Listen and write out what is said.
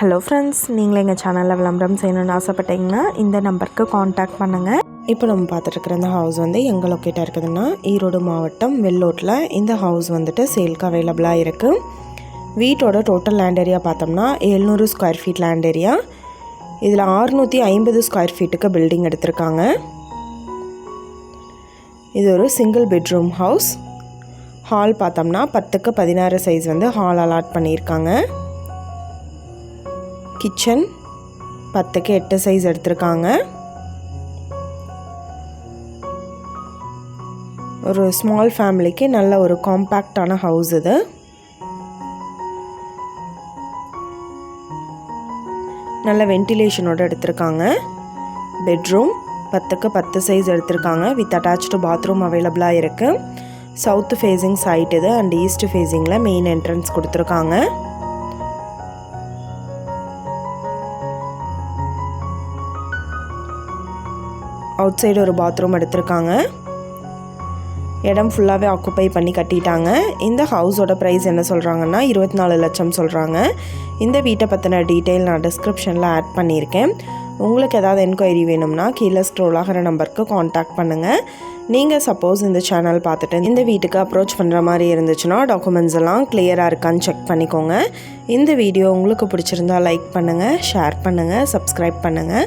Hello friends நீங்கள் எங்கள் சேனலில் விளம்பரம் செய்யணும்னு ஆசைப்பட்டீங்கன்னா இந்த நம்பருக்கு காண்டாக்ட் பண்ணுங்கள் இப்போ நம்ம பார்த்துட்ருக்குற இந்த ஹவுஸ் வந்து எங்கே லொக்கேட்டாக இருக்குதுன்னா ஈரோடு மாவட்டம் வெள்ளோட்டில் இந்த ஹவுஸ் வந்துட்டு சேல்க்கு அவைலபிளாக இருக்குது வீட்டோட டோட்டல் லேண்ட் ஏரியா பார்த்தோம்னா எழுநூறு ஸ்கொயர் ஃபீட் லேண்ட் ஏரியா இதில் ஆறுநூற்றி ஐம்பது ஸ்கொயர் ஃபீட்டுக்கு பில்டிங் எடுத்திருக்காங்க. இது ஒரு சிங்கிள் பெட்ரூம் ஹவுஸ் ஹால் பார்த்தோம்னா பத்துக்கு பதினாறு சைஸ் வந்து ஹால் அலாட் பண்ணியிருக்காங்க. கிச்சன். பத்துக்கு எட்டு சைஸ் எடுத்திருக்காங்க. ஒரு ஸ்மால் ஃபேமிலிக்கு நல்ல ஒரு காம்பேக்டான ஹவுஸ் இது. நல்ல வென்டிலேஷனோட எடுத்திருக்காங்க. பெட்ரூம் பத்துக்கு பத்து சைஸ் எடுத்திருக்காங்க. வித் அட்டாச்சு பாத்ரூம் அவைலபிளாக இருக்குது சவுத்து ஃபேஸிங் சைட் இது அண்ட் ஈஸ்ட் ஃபேஸிங்கில் மெயின் என்ட்ரன்ஸ் கொடுத்துருக்காங்க. அவுட் சைடு ஒரு பாத்ரூம் எடுத்திருக்காங்க. இடம் ஃபுல்லாகவே ஆக்குப்பை பண்ணி கட்டிட்டாங்க. இந்த ஹவுஸோட ப்ரைஸ் என்ன சொல்கிறாங்கன்னா இருபத்தி நாலு லட்சம் சொல்கிறாங்க இந்த வீட்டை பற்றின டீட்டெயில் நான் டிஸ்கிரிப்ஷனில் ஆட் பண்ணியிருக்கேன். உங்களுக்கு ஏதாவது என்கொயரி வேணும்னா கீழே ஸ்க்ரோல் ஆகிற நம்பருக்கு காண்டாக்ட் பண்ணுங்கள் நீங்கள் சப்போஸ் இந்த சேனல் பார்த்துட்டு இந்த வீட்டுக்கு அப்ரோச் பண்ணுற மாதிரி இருந்துச்சுன்னா டாக்குமெண்ட்ஸ் எல்லாம் கிளியராக இருக்கான்னு செக் பண்ணிக்கோங்க. இந்த வீடியோ உங்களுக்கு பிடிச்சிருந்தா லைக் பண்ணுங்கள் ஷேர் பண்ணுங்கள் சப்ஸ்கிரைப் பண்ணுங்கள்